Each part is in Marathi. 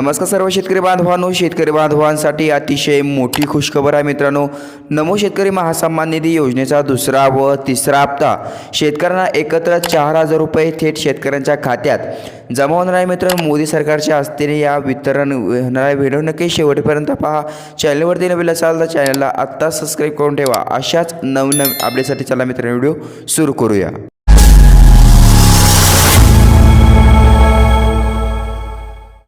नमस्कार सर्व शेतकरी बांधवांनो शेतकरी बांधवांसाठी अतिशय मोठी खुशखबर आहे मित्रांनो. नमो शेतकरी महासन्मान निधी योजनेचा दुसरा व तिसरा हप्ता. शेतकऱ्यांना एकत्र चार हजार रुपये थेट शेतकऱ्यांच्या खात्यात जमा होणार आहे मित्रांनो. मोदी सरकारच्या हस्ते या वितरण होणार आहे. व्हिडिओ नक्की शेवटपर्यंत पहा. चॅनलवरती नवीन असाल तर चॅनलला आत्ता सबस्क्राईब करून ठेवा. अशाच नवनवीन अपडेटसाठी चला मित्रांनो व्हिडिओ सुरू करूया.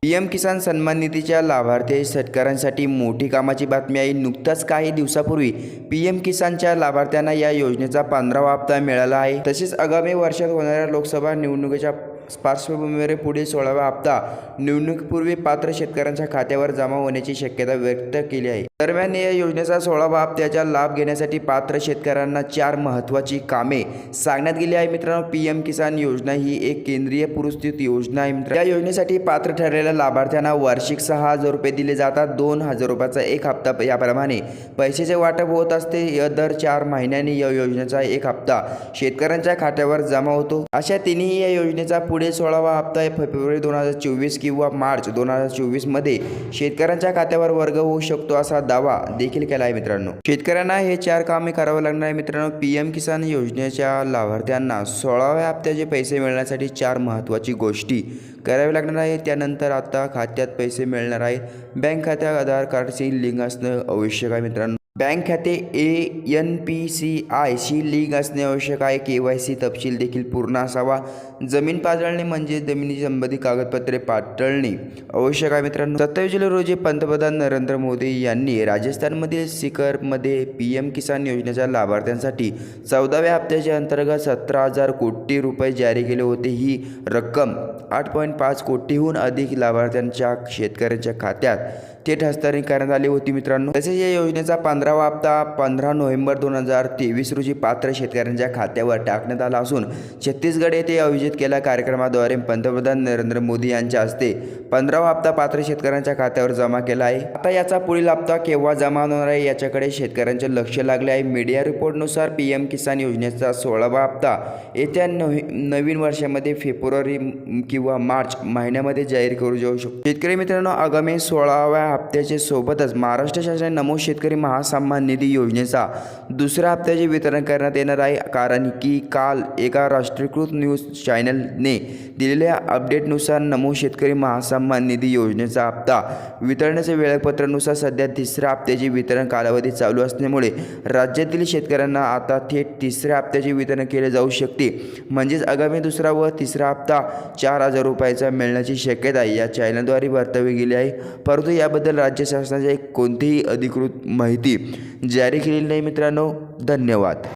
पी एम किसान सन्मान निधीच्या लाभार्थी शेतकऱ्यांसाठी मोठी कामाची बातमी आहे. नुकताच काही दिवसापूर्वी पी एम किसानच्या लाभार्थ्यांना या योजनेचा पंधरावा हप्ता मिळाला आहे. तसेच आगामी वर्षात होणाऱ्या लोकसभा निवडणुकीच्या पार्श्वभूमीवर पुढील सोळावा हप्ता निवडणुकीपूर्वी पात्र शेतकऱ्यांच्या खात्यावर जमा होण्याची शक्यता व्यक्त केली आहे. दरम्यान या योजनेचा सोळावा हप्त्याचा लाभ घेण्यासाठी पात्र शेतकऱ्यांना चार महत्त्वाची कामे सांगण्यात गेली आहे. मित्रांनो पी एम किसान योजना ही एक केंद्रीय पुरस्कृत योजना आहे. मित्र या योजनेसाठी पात्र ठरलेल्या लाभार्थ्यांना वार्षिक सहा हजार रुपये दिले जातात. दोन हजार रुपयाचा एक हप्ता याप्रमाणे पैशाचे वाटप होत असते. या दर चार महिन्यांनी या योजनेचा एक हप्ता शेतकऱ्यांच्या खात्यावर जमा होतो. अशा तिन्ही या योजनेचा पुढे सोळावा हप्ता फेब्रुवारी दोन हजार चोवीस किंवा मार्च दोन हजार चोवीसमध्ये शेतकऱ्यांच्या खात्यावर वर्ग होऊ शकतो असा दावा देखील केला आहे मित्रांनो. शेतकऱ्यांना हे चार कामे करावं लागणार आहे मित्रांनो. पी एम किसान योजनेच्या लाभार्थ्यांना सोळाव्या हप्त्याचे पैसे मिळण्यासाठी चार महत्त्वाची गोष्टी करावी लागणार आहे त्यानंतर आता खात्यात पैसे मिळणार आहेत. बँक खात्यात आधार कार्डची लिंक असणं आवश्यक आहे मित्रांनो. बँक खाते ए एन पी सी आयशी लिंक असणे आवश्यक आहे. के वाय सी तपशील देखील पूर्ण असावा. जमीन पाजळणे म्हणजे जमिनीशी संबंधित कागदपत्रे पातळणे. आवश्यक आहे मित्रांनो. सत्तावीस जुलै रोजी पंतप्रधान नरेंद्र मोदी यांनी राजस्थानमधील सिकरमध्ये पी एम किसान योजनेच्या लाभार्थ्यांसाठी चौदाव्या हप्त्याच्या अंतर्गत सतरा हजार कोटी रुपये जारी केले होते. ही रक्कम आठ पॉईंट पाच कोटीहून अधिक लाभार्थ्यांच्या शेतकऱ्यांच्या खात्यात थेट हस्तांतरित करण्यात आली होती मित्रांनो. तसेच या योजनेचा पंधरावा हप्ता पंधरा नोव्हेंबर दोन हजार तेवीस रोजी पात्र शेतकऱ्यांच्या खात्यावर टाकण्यात आला असून छत्तीसगड येथे आयोजित केल्या कार्यक्रमाद्वारे पंतप्रधान नरेंद्र मोदी यांच्या हस्ते पंधरावा हप्ता पात्र शेतकऱ्यांच्या खात्यावर जमा केला आहे. आता याचा पुढील हप्ता केव्हा जमा होणार आहे याच्याकडे शेतकऱ्यांचे लक्ष लागले आहे. मीडिया रिपोर्टनुसार पी एम किसान योजनेचा सोळावा हप्ता येत्या नवी नवीन वर्षामध्ये फेब्रुवारी किंवा मार्च महिन्यामध्ये जाहीर करू जाऊ शकतो. शेतकरी मित्रांनो आगामी सोळाव्या हप्त्याचे सोबतच महाराष्ट्र शासन नमो शेतकरी महासन्मान निधी योजनेचा दुसऱ्या हप्त्याचे वितरण करण्यात येणार आहे कारण की काल एका राष्ट्रीयकृत न्यूज चॅनलने दिलेल्या अपडेटनुसार नमो शेतकरी महासन्मान निधी योजनेचा हप्ता वितरणाचे वेळापत्रानुसार सध्या तिसऱ्या हप्त्याचे वितरण कालावधी चालू असल्यामुळे राज्यातील शेतकऱ्यांना आता थेट तिसऱ्या हप्त्याचे वितरण केले जाऊ शकते. म्हणजेच आगामी दुसरा व तिसरा हप्ता चार हजार रुपयाचा मिळण्याची शक्यता या चॅनलद्वारे वर्तवली गेली आहे. परंतु याबद्दल राज्य शासनाची कोणतीही अधिकृत माहिती जारी केलेली नाही मित्रांनो. धन्यवाद.